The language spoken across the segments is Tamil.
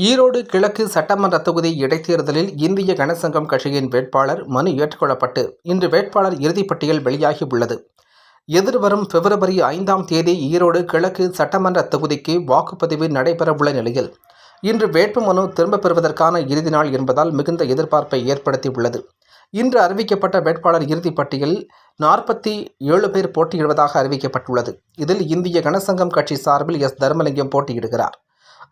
ஈரோடு கிழக்கு சட்டமன்ற தொகுதி இடைத்தேர்தலில் இந்திய கனசங்கம் கட்சியின் வேட்பாளர் மனு ஏற்றுக்கொள்ளப்பட்டு இன்று வேட்பாளர் இறுதிப்பட்டியல் வெளியாகி உள்ளது எதிர்வரும் பிப்ரவரி ஐந்தாம் தேதி ஈரோடு கிழக்கு சட்டமன்ற தொகுதிக்கு வாக்குப்பதிவு நடைபெறவுள்ள நிலையில் இன்று வேட்புமனு திரும்பப் பெறுவதற்கான இறுதி நாள் என்பதால் மிகுந்த எதிர்பார்ப்பை ஏற்படுத்தியுள்ளது. இன்று அறிவிக்கப்பட்ட வேட்பாளர் இறுதிப்பட்டியலில் நாற்பத்தி ஏழு பேர் போட்டியிடுவதாக அறிவிக்கப்பட்டுள்ளது. இதில் இந்திய கனசங்கம் கட்சி சார்பில் எஸ். தர்மலிங்கம் போட்டியிடுகிறார்.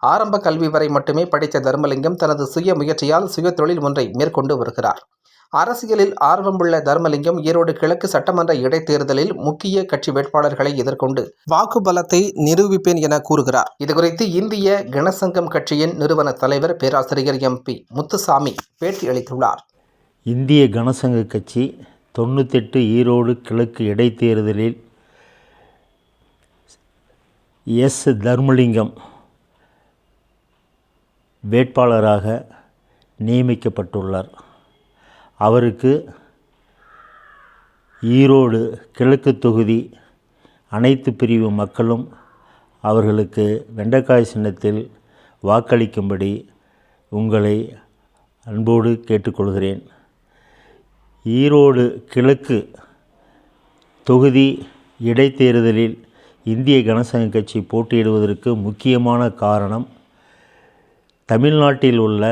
ஆரம்ப கல்வி வரை மட்டுமே படித்த தர்மலிங்கம் தனது சுய முயற்சியால் சுய தொழில் ஒன்றை மேற்கொண்டு வருகிறார். அரசியலில் ஆர்வமுள்ள தர்மலிங்கம் ஈரோடு கிழக்கு சட்டமன்ற இடைத்தேர்தலில் முக்கிய கட்சி வேட்பாளர்களை எதிர்கொண்டு வாக்கு பலத்தை நிரூபிப்பேன் என கூறுகிறார். இதுகுறித்து இந்திய கணசங்கம் கட்சியின் நிறுவன தலைவர் பேராசிரியர் எம். பி. முத்துசாமி பேட்டி அளித்துள்ளார். இந்திய கணசங்க கட்சி தொண்ணூத்தெட்டு ஈரோடு கிழக்கு இடைத்தேர்தலில் எஸ். தர்மலிங்கம் வேட்பாளராக நியமிக்கப்பட்டுள்ளார். அவருக்கு ஈரோடு கிழக்கு தொகுதி அனைத்து பிரிவு மக்களும் அவர்களுக்கு வெண்டைக்காய் சின்னத்தில் வாக்களிக்கும்படி உங்களை அன்போடு கேட்டுக்கொள்கிறேன். ஈரோடு கிழக்கு தொகுதி இடைத்தேர்தலில் இந்திய கனசங்க கட்சி போட்டியிடுவதற்கு முக்கியமான காரணம் தமிழ்நாட்டில் உள்ள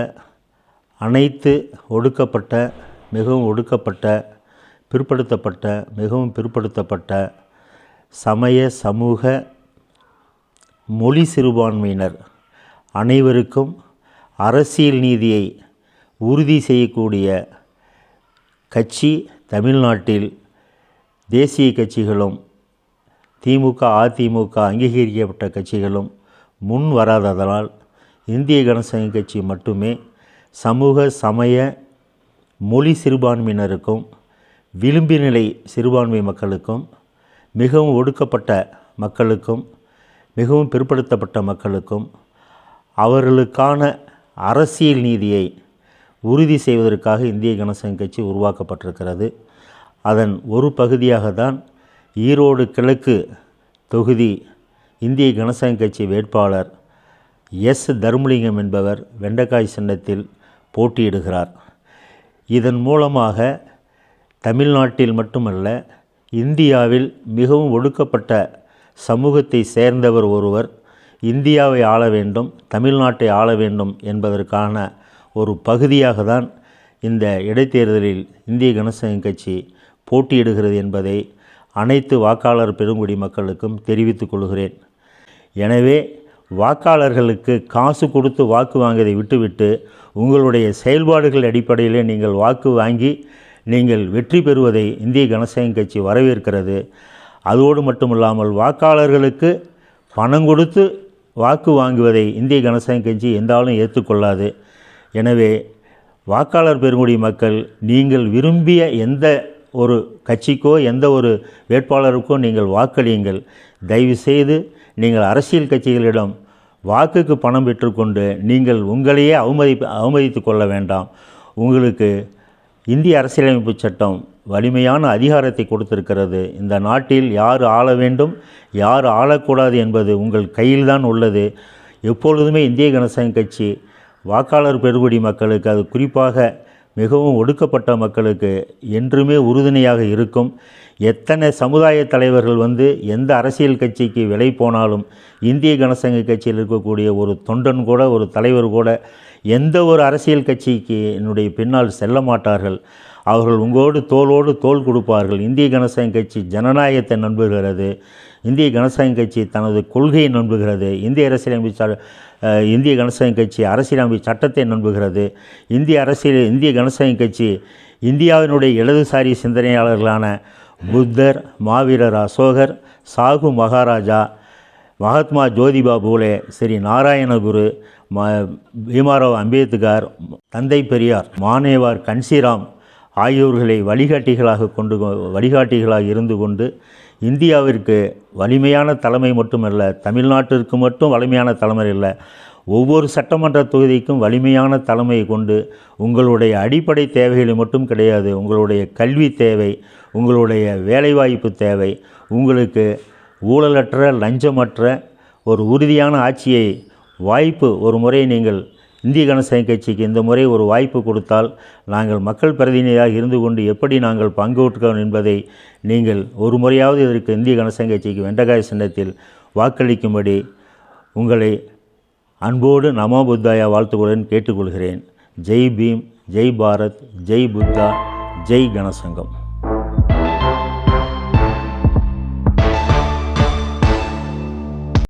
அனைத்து ஒடுக்கப்பட்ட மிகவும் ஒடுக்கப்பட்ட பிற்படுத்தப்பட்ட மிகவும் பிற்படுத்தப்பட்ட சமய சமூக மொழி சிறுபான்மையினர் அனைவருக்கும் அரசியல் நீதியை உறுதி செய்யக்கூடிய கட்சி தமிழ்நாட்டில் தேசிய கட்சிகளும் திமுக அதிமுக அங்கீகரிக்கப்பட்ட கட்சிகளும் முன் வராததனால் இந்திய கனசங்க கட்சி மட்டுமே சமூக சமய மொழி சிறுபான்மையினருக்கும் விளிம்பு நிலை சிறுபான்மை மக்களுக்கும் மிகவும் ஒடுக்கப்பட்ட மக்களுக்கும் மிகவும் பிற்படுத்தப்பட்ட மக்களுக்கும் அவர்களுக்கான அரசியல் நீதியை உறுதி செய்வதற்காக இந்திய கனசங்க கட்சி உருவாக்கப்பட்டிருக்கிறது. அதன் ஒரு பகுதியாக தான் ஈரோடு கிழக்கு தொகுதி இந்திய கனசங்க கட்சி வேட்பாளர் எஸ் தர்மலிங்கம் என்பவர் வெண்டைக்காய் சின்னத்தில் போட்டியிடுகிறார். இதன் மூலமாக தமிழ்நாட்டில் மட்டுமல்ல இந்தியாவில் மிகவும் ஒடுக்கப்பட்ட சமூகத்தை சேர்ந்தவர் ஒருவர் இந்தியாவை ஆள வேண்டும் தமிழ்நாட்டை ஆள வேண்டும் என்பதற்கான ஒரு பகுதியாக தான் இந்த இடைத்தேர்தலில் இந்திய கனசங்க கட்சி போட்டியிடுகிறது என்பதை அனைத்து வாக்காளர் பெருங்குடி மக்களுக்கும் தெரிவித்துக் கொள்கிறேன். எனவே வாக்காளர்களுக்கு காசு கொடுத்து வாக்கு வாங்குவதை விட்டுவிட்டு உங்களுடைய செயல்பாடுகள் அடிப்படையிலே நீங்கள் வாக்கு வாங்கி நீங்கள் வெற்றி பெறுவதை இந்திய கணசேகம் கட்சி வரவேற்கிறது. அதோடு மட்டுமில்லாமல் வாக்காளர்களுக்கு பணம் கொடுத்து வாக்கு வாங்குவதை இந்திய கணசேகம் கட்சி எந்தாலும் ஏற்றுக்கொள்ளாது. எனவே வாக்காளர் பெருங்குடி மக்கள் நீங்கள் விரும்பிய எந்த ஒரு கட்சிக்கோ எந்த ஒரு வேட்பாளருக்கோ நீங்கள் வாக்களியுங்கள். தயவுசெய்து நீங்கள் அரசியல் கட்சிகளிடம் வாக்குக்கு பணம் பெற்றுக்கொண்டு நீங்கள் உங்களையே அவமதி அவமதித்து கொள்ள வேண்டாம். உங்களுக்கு இந்திய அரசியலமைப்பு சட்டம் வலிமையான அதிகாரத்தை கொடுத்திருக்கிறது. இந்த நாட்டில் யார் ஆள வேண்டும் யார் ஆளக்கூடாது என்பது உங்கள் கையில்தான் உள்ளது. எப்பொழுதுமே இந்திய கணசங்க கட்சி வாக்காளர் பெருகுடி மக்களுக்கு அது குறிப்பாக மிகவும் ஒடுக்கப்பட்ட மக்களுக்கு என்றுமே உறுதுணையாக இருக்கும். எத்தனை சமுதாய தலைவர்கள் வந்து எந்த அரசியல் கட்சிக்கு விலை போனாலும் இந்திய கனசங்க கட்சியில் இருக்கக்கூடிய ஒரு தொண்டன் கூட ஒரு தலைவர் கூட எந்த ஒரு அரசியல் கட்சிக்கு என்னுடைய பின்னால் செல்ல மாட்டார்கள். அவர்கள் உங்களோடு தோளோடு தோல் கொடுப்பார்கள். இந்திய கனசங்க கட்சி ஜனநாயகத்தை நம்புகிறது. இந்திய கணசாயம் கட்சி தனது கொள்கையை நம்புகிறது. இந்திய அரசியலமைப்பு ச இந்திய கனசங்க கட்சி அரசியலமைப்பு சட்டத்தை நம்புகிறது. இந்திய அரசியல் இந்திய கனசங்க கட்சி இந்தியாவினுடைய இடதுசாரி சிந்தனையாளர்களான புத்தர் மாவீரர் அசோகர் சாகு மகாராஜா மகாத்மா ஜோதிபா பூலே ஸ்ரீ நாராயணகுரு ம பீமாராவ் அம்பேத்கர் தந்தை பெரியார் மானேவார் கன்சிராம் ஆகியோர்களை வழிகாட்டிகளாக கொண்டு வழிகாட்டிகளாக இருந்து கொண்டு இந்தியாவிற்கு வலிமையான தலைமை மட்டுமல்ல தமிழ்நாட்டிற்கு மட்டும் வலிமையான தலைமை இல்லை ஒவ்வொரு சட்டமன்ற தொகுதிக்கும் வலிமையான தலைமையை கொண்டு உங்களுடைய அடிப்படை தேவைகளை மட்டும் கிடையாது உங்களுடைய கல்வி தேவை உங்களுடைய வேலைவாய்ப்பு தேவை உங்களுக்கு ஊழலற்ற லஞ்சமற்ற ஒரு உறுதியான ஆட்சியை வாய்ப்பு ஒரு முறை நீங்கள் இந்திய கணசங்க கட்சிக்கு இந்த முறை ஒரு வாய்ப்பு கொடுத்தால் நாங்கள் மக்கள் பிரதிநிதியாக இருந்து கொண்டு எப்படி நாங்கள் பங்குற்றோம் என்பதை நீங்கள் ஒரு முறையாவது இதற்கு இந்திய கணசங்க கட்சிக்கு வெண்டகாய சின்னத்தில் வாக்களிக்கும்படி உங்களை அன்போடு நமோ புத்தாயா வாழ்த்துக்களுடன் கேட்டுக்கொள்கிறேன். ஜெய் பீம் ஜெய் பாரத் ஜெய் புத்தா ஜெய் கணசங்கம்